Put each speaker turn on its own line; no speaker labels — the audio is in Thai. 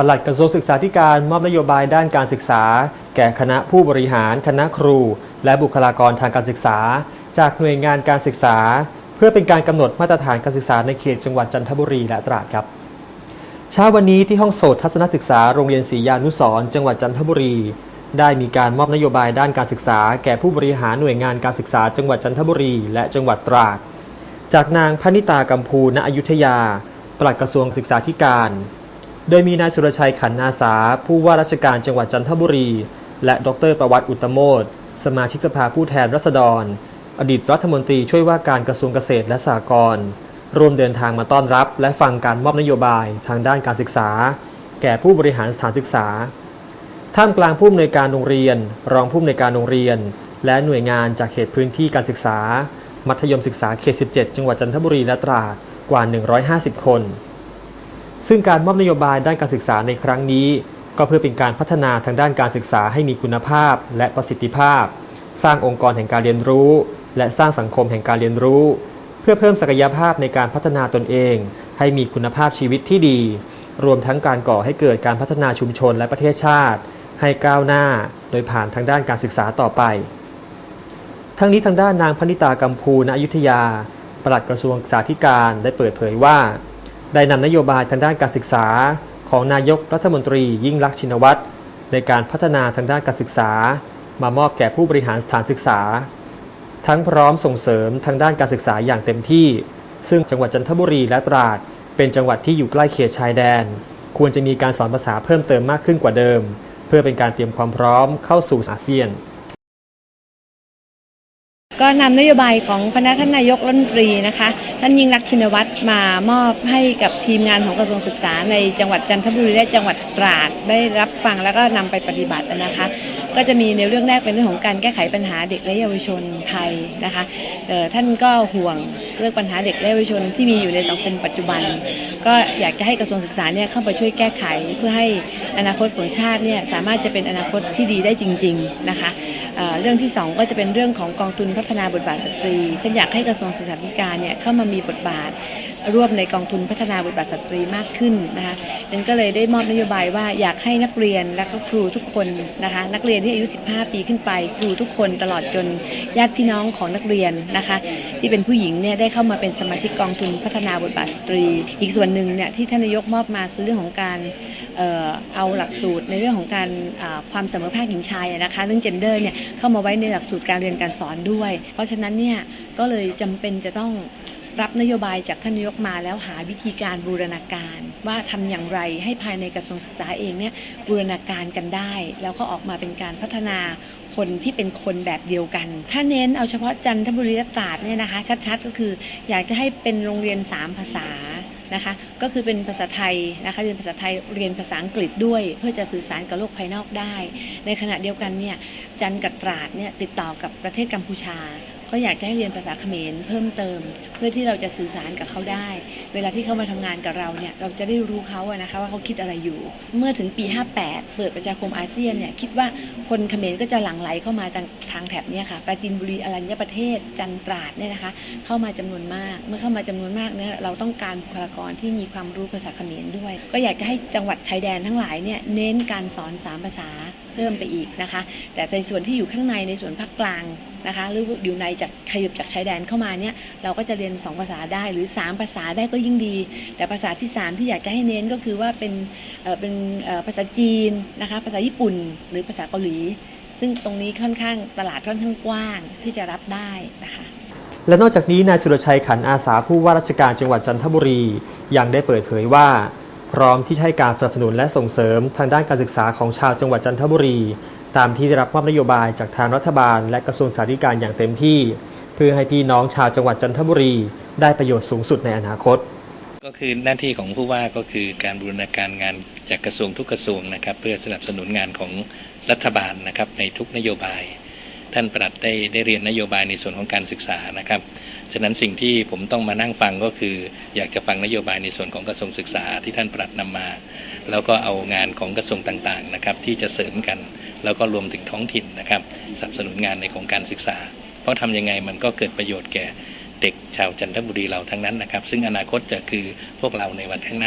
ปลัดกระทรวงศึกษาธิการมอบนโยบายด้านการศึกษา แก่คณะผู้บริหาร คณะครู และบุคลากรทางการศึกษา จากหน่วยงานการศึกษา เพื่อเป็นการกำหนดมาตรฐานการศึกษาในเขตจังหวัดจันทบุรีและตราดครับเช้าวันนี้ที่ห้องโสตทัศนศึกษาโรงเรียนศรียานุสรณ์จังหวัดจันทบุรี ได้มีการมอบนโยบายด้านการศึกษา แก่ผู้บริหารหน่วยงานการศึกษา จังหวัดจันทบุรี และจังหวัดตราด จากนางพนิตากัมพูณอยุธยาปลัดกระทรวงศึกษาธิการ โดยมีนายสุรชัยขันนาสา ผู้ว่าราชการจังหวัดจันทบุรี และดรประวัติอุตโมดสมาชิกสภาผู้แทนราษฎร อดีตรัฐมนตรีช่วยว่าการกระทรวงเกษตรและสหกรณ์ร่วมเดินทางมาต้อนรับ และฟังการมอบนโยบายทางด้านการศึกษา แก่ผู้บริหารสถานศึกษา ท่ามกลางผู้อำนวยการโรงเรียน รองผู้อำนวยการโรงเรียน และหน่วยงานจากเขตพื้นที่การศึกษา มัธยมศึกษาเขต 17 จังหวัดจันทบุรีและตราดกว่า 150 คน ซึ่งการมอบนโยบายด้านการศึกษาในครั้งนี้ ก็เพื่อเป็นการพัฒนาทางด้านการศึกษาให้มีคุณภาพ และประสิทธิภาพ สร้างองค์กรแห่งการเรียนรู้ และสร้างสังคมแห่งการเรียนรู้ เพื่อเพิ่มศักยภาพในการพัฒนาตนเอง ให้มีคุณภาพชีวิตที่ดี รวมทั้งการก่อให้เกิดการพัฒนาชุมชนและประเทศชาติ ให้ก้าวหน้า โดยผ่านทางด้านการศึกษาต่อไป ทั้งนี้ทางด้านนางพนิตากัมพูณอยุธยาปลัดกระทรวงศึกษาธิการได้เปิดเผยว่า ได้นำนโยบายทางด้านการศึกษา ของนายกรัฐมนตรียิ่งลักษณ์ชินวัตรในการพัฒนาทางด้านการศึกษา มามอบแก่ผู้บริหารสถานศึกษา ทั้งพร้อมส่งเสริมทางด้านการศึกษาอย่างเต็มที่ ซึ่งจังหวัดจันทบุรีและตราด เป็นจังหวัดที่อยู่ใกล้เขตชายแดน ควรจะมีการสอนภาษาเพิ่มเติมมากขึ้นกว่าเดิม เพื่อเป็นการเตรียมความพร้อมเข้าสู่อาเซียน
ก็นำนโยบายของคณะท่านนายกรัฐมนตรีนะคะ ท่านยิ่งรักชินวัตรมามอบให้กับทีมงานของกระทรวงศึกษาในจังหวัดจันทบุรีและจังหวัดตราดได้รับฟังแล้วก็นำไปปฏิบัตินะคะก็จะมีในเรื่องแรกเป็นเรื่องของการแก้ไขปัญหาเด็กและเยาวชนไทยนะคะท่านก็ห่วงเรื่องปัญหาเด็กและเยาวชนที่มีอยู่ในสังคมปัจจุบัน ก็อยากจะให้กระทรวงศึกษาเนี่ยเข้าไปช่วยแก้ไขเพื่อให้อนาคตของชาติเนี่ยสามารถจะเป็นอนาคตที่ดีได้จริงๆนะคะเเรื่องที่สองก็จะเป็นเรื่องของกองทุนพัฒนาบทบาทสตรีฉันอยากให้กระทรวงศึกษาธิการเนี่ยเข้ามามีบทบาทร่วมในกองทุนพัฒนาบทบาทสตรีมากขึ้นนะคะ นั้นก็เลยได้มอบนโยบายว่าอยากให้นักเรียนและก็ครูทุกคนนะคะนักเรียนที่อายุ 15 ปีขึ้นไป ครูทุกคนตลอดจนญาติพี่น้องของนักเรียนนะคะ ที่เป็นผู้หญิงเนี่ยได้เข้ามาเป็นสมาชิกกองทุนพัฒนาบทบาทสตรี อีกส่วนหนึ่งเนี่ยที่ท่านนายกมอบมาคือเรื่องของการเอาหลักสูตรในเรื่องของการความเสมอภาคหญิงชายนะคะเรื่อง gender เนี่ยเข้ามาไว้ในหลักสูตรการเรียนการสอนด้วย เพราะฉะนั้นเนี่ยก็เลยจำเป็นจะต้อง รับนโยบายจากท่านนายกมาแล้วหาวิธีการบูรณาการ ว่าทำอย่างไรให้ภายในกระทรวงศึกษาเองเนี่ยบูรณาการกันได้ แล้วก็ออกมาเป็นการพัฒนาคนที่เป็นคนแบบเดียวกัน ถ้าเน้นเอาเฉพาะจันทบุรีตราดเนี่ยนะคะ ชัดๆ ก็คืออยากจะให้เป็นโรงเรียน 3 ภาษานะคะก็คือเป็นภาษาไทยนะคะเรียนภาษาไทยเรียนภาษาอังกฤษด้วย เพื่อจะสื่อสารกับโลกภายนอกได้ ในขณะเดียวกันเนี่ยจันทร์กับตราดเนี่ยติดต่อกับประเทศกัมพูชา ก็อยากให้เรียนภาษาเขมรเพิ่มเติม เพื่อที่เราจะสื่อสารกับเขาได้ เวลาที่เขามาทำงานกับเราเนี่ยเราจะได้รู้เขาอะนะคะว่าเขาคิดอะไรอยู่ เมื่อถึงปี 58 เปิดประชาคมอาเซียนเนี่ยคิดว่าคนเขมรก็จะหลั่งไหลเข้ามาทางแถบเนี้ค่ะปราจีนบุรีอรัญญประเทศจันตราดเนี่ยนะคะเข้ามาจำนวนมาก เมื่อเข้ามาจำนวนมากเนี่ยเราต้องการบุคลากรที่มีความรู้ภาษาเขมรด้วย ก็อยากจะให้จังหวัดชายแดนทั้งหลายเนี่ยเน้นการสอนสามภาษา พิ่มไปอีกนะคะ แต่ในส่วนที่อยู่ข้างในในส่วนภาคกลางนะคะ หรืออยู่ในจากขยับจากชายแดนเข้ามาเนี่ยเราก็จะเรียน 2 ภาษาได้หรือ 3 ภาษาได้ก็ยิ่งดี แต่ภาษาที่ 3 ที่อยากจะให้เน้นก็คือว่าเป็นเป็นภาษาจีนนะคะภาษาญี่ปุ่น หรือภาษาเกาหลี ซึ่งตรงนี้ค่อนข้างตลาดค่อนข้างกว้างที่จะรับได้นะคะ
และนอกจากนี้นายสุรชัยขันอาสาผู้ว่าราชการจังหวัดจันทบุรียังได้เปิดเผยว่า พร้อมที่ให้การสนับสนุนและส่งเสริมทางด้านการศึกษาของชาวจังหวัดจันทบุรี ตามที่ได้รับมอบนโยบายจากทางรัฐบาล และกระทรวงสาธารณสุขอย่างเต็มที่ เพื่อให้พี่น้องชาวจังหวัดจันทบุรี ได้ประโยชน์สูงสุดในอนาคต
ก็คือหน้าที่ของผู้ว่าก็คือการบูรณาการงานจากกระทรวงทุกกระทรวงนะครับ เพื่อสนับสนุนงานของรัฐบาลนะครับในทุกนโยบาย ท่านปลัดได้ได้เรียนนโยบายในส่วนของการศึกษานะครับ ฉะนั้นสิ่งที่ผมต้องมานั่งฟังก็คือ อยากจะฟังนโยบายในส่วนของกระทรวงศึกษาที่ท่านปลัดนำมา แล้วก็เอางานของกระทรวงต่างๆนะครับที่จะเสริมกัน แล้วก็รวมถึงท้องถิ่นนะครับสนับสนุนงานในของการศึกษา เพราะทำยังไงมันก็เกิดประโยชน์แก่เด็กชาวจันทบุรีเราทั้งนั้นนะครับ ซึ่งอนาคตจะคือพวกเราในวันข้างหน้า